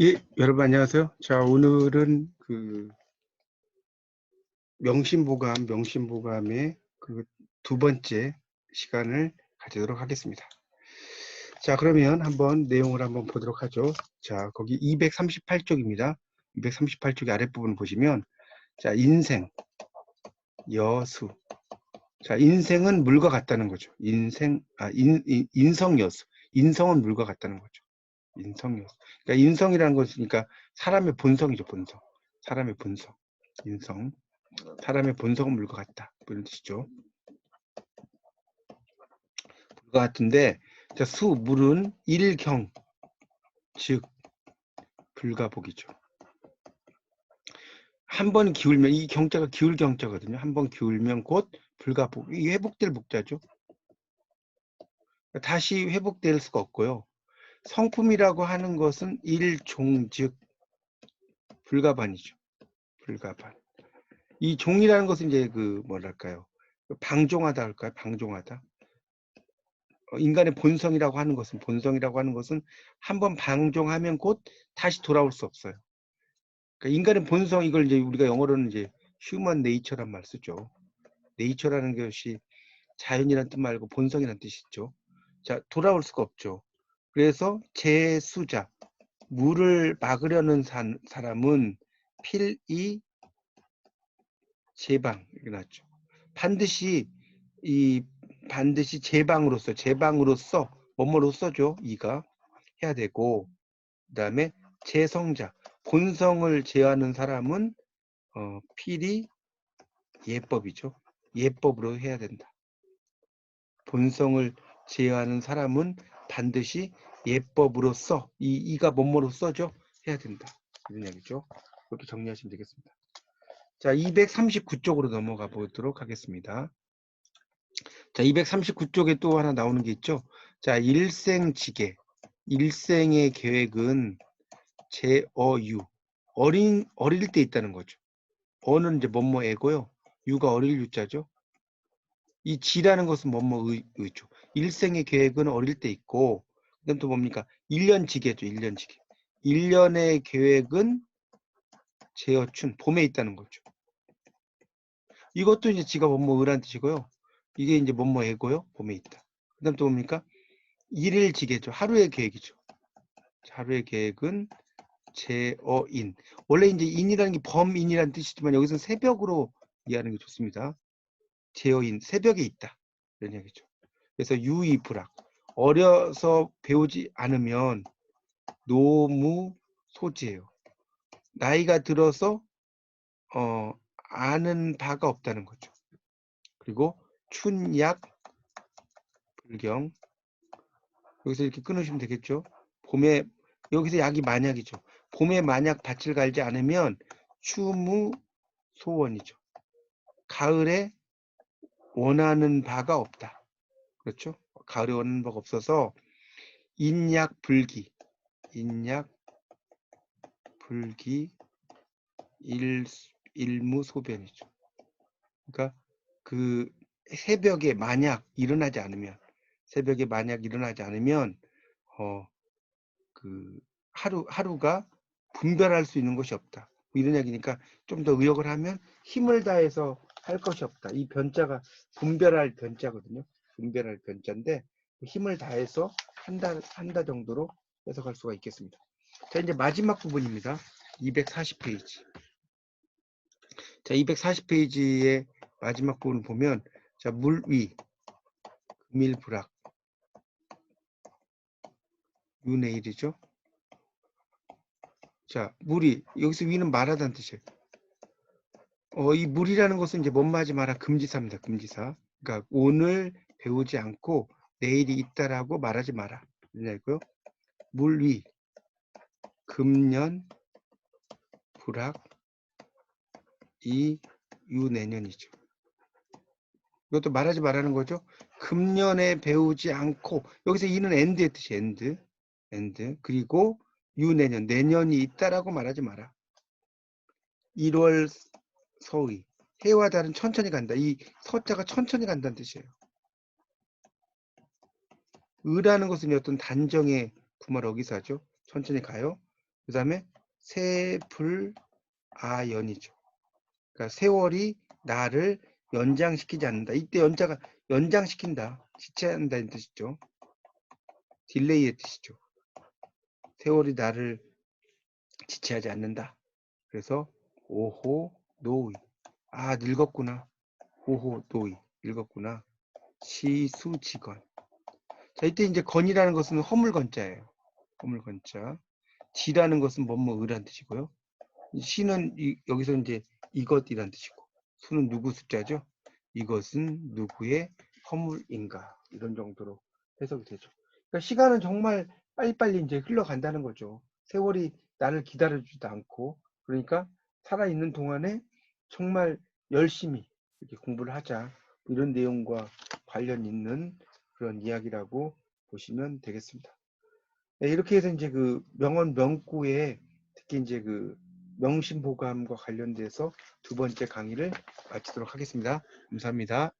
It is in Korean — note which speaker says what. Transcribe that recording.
Speaker 1: 예, 여러분 안녕하세요. 자, 오늘은 그 명심보감, 명심보감의 그 두 번째 시간을 가지도록 하겠습니다. 자, 그러면 한번 내용을 한번 보도록 하죠. 자, 거기 238쪽입니다. 238쪽의 아랫부분 보시면 자, 인생, 여수. 자, 인생은 물과 같다는 거죠. 인생, 아, 인, 인, 인성 여수. 인성은 물과 같다는 거죠. 인성여수. 그러니까 인성이라는 것은 그러니까 사람의 본성이죠, 본성. 사람의 본성. 인성. 사람의 본성은 물과 같다. 뭐 이런 뜻이죠. 물과 같은데 자, 수, 물은 일경, 즉 불가복이죠. 한 번 기울면 이 경자가 기울 경자거든요. 한 번 기울면 곧 불가복. 이 회복될 복자죠. 다시 회복될 수가 없고요. 성품이라고 하는 것은 일종 즉 불가반이죠. 불가반. 이 종이라는 것은 이제 그 뭐랄까요? 방종하다 할까요? 방종하다. 어, 인간의 본성이라고 하는 것은 본성이라고 하는 것은 한번 방종하면 곧 다시 돌아올 수 없어요. 그러니까 인간의 본성 이걸 이제 우리가 영어로는 이제 휴먼 네이처란 말 쓰죠. 네이처라는 것이 자연이라는 뜻 말고 본성이라는 뜻이죠. 자, 돌아올 수가 없죠. 그래서 제수자, 물을 막으려는 산, 사람은 필이 제방 이렇게 나죠. 반드시 이 반드시 제방으로서 제방으로서 뭐뭐로써죠 이가 해야 되고 그다음에 제성자 본성을 제하는 사람은 어, 필이 예법이죠. 예법으로 해야 된다. 본성을 제하는 사람은 반드시 예법으로써 이 이가 뭐뭐로 써죠 해야 된다. 이런 얘기죠. 이렇게 정리하시면 되겠습니다. 자, 239쪽으로 넘어가 보도록 하겠습니다. 자, 239쪽에 또 하나 나오는 게 있죠. 자, 일생지계. 일생의 계획은 제어유. 어린, 어릴 때 있다는 거죠. 어는 이제 뭐뭐 애고요. 유가 어릴 유자죠. 이 지라는 것은 뭐뭐 의, 의죠. 일생의 계획은 어릴 때 있고, 그다음 또 뭡니까? 1년 지계죠. 1년 지계. 1년의 계획은 제어춘, 봄에 있다는 거죠. 이것도 이제 지가 뭐뭐 의란 뜻이고요. 이게 이제 뭐뭐 애고요. 봄에 있다. 그 다음 또 뭡니까? 일일 지계죠. 하루의 계획이죠. 하루의 계획은 제어인. 원래 이제 인이라는 게 범인이라는 뜻이지만 여기서 새벽으로 이해하는 게 좋습니다. 제어인, 새벽에 있다. 이런 얘기죠. 그래서 유이불학. 어려서 배우지 않으면 노무 소지예요. 나이가 들어서 어, 아는 바가 없다는 거죠. 그리고 춘약 불경 여기서 이렇게 끊으시면 되겠죠. 봄에 여기서 약이 만약이죠. 봄에 만약 밭을 갈지 않으면 추무 소원이죠. 가을에 원하는 바가 없다. 그렇죠? 원하는 바가 없어서 인약 불기 인약 불기 일, 일무 소변이죠. 그러니까 그 새벽에 만약 일어나지 않으면 새벽에 만약 일어나지 않으면 어 그 하루 하루가 분별할 수 있는 것이 없다. 뭐 이런 얘기니까 좀 더 의역을 하면 힘을 다해서 할 것이 없다. 이 변자가 분별할 변자거든요. 분별할 변자인데 힘을 다해서 한다 한다 정도로 해석할 수가 있겠습니다. 자 이제 마지막 부분입니다. 240페이지. 자 240페이지의 마지막 부분을 보면 자, 물 위, 금일불락, 유내일이죠. 자, 물이 여기서 위는 말하다는 뜻이에요. 어, 이 물이라는 것은 이제 뭔말하지 마라 금지사입니다. 금지사. 그러니까 오늘 배우지 않고 내일이 있다라고 말하지 마라. 이거고요. 물 위, 금년, 불학, 이 유 내년이죠. 이것도 말하지 말라는 거죠. 금년에 배우지 않고 여기서 이는 엔드의 뜻이 엔드, 엔드. 그리고 유 내년, 내년이 있다라고 말하지 마라. 1월 서의, 해와 달은 천천히 간다. 이 서자가 천천히 간다는 뜻이에요. 의라는 것은 어떤 단정의 구말 어기사죠. 천천히 가요. 그 다음에 세불아연이죠. 그러니까 세월이 나를 연장시키지 않는다. 이때 연자가 연장시킨다. 지체한다는 뜻이죠. 딜레이의 뜻이죠. 세월이 나를 지체하지 않는다. 그래서 오호 노이. 아 늙었구나. 오호 노이. 늙었구나. 시수직원. 자 이때 이제 건이라는 것은 허물건자예요. 허물건자. 지라는 것은 뭐뭐의란 뜻이고요. 시는 이- 여기서 이제 이것이란 뜻이고 수는 누구 숫자죠? 이것은 누구의 허물인가 이런 정도로 해석이 되죠. 그러니까 시간은 정말 빨리빨리 이제 흘러간다는 거죠. 세월이 나를 기다려주지도 않고 그러니까 살아있는 동안에 정말 열심히 이렇게 공부를 하자 이런 내용과 관련 있는 그런 이야기라고 보시면 되겠습니다. 네, 이렇게 해서 이제 그 명언 명구에 특히 이제 그 명심보감과 관련돼서 두 번째 강의를 마치도록 하겠습니다. 감사합니다.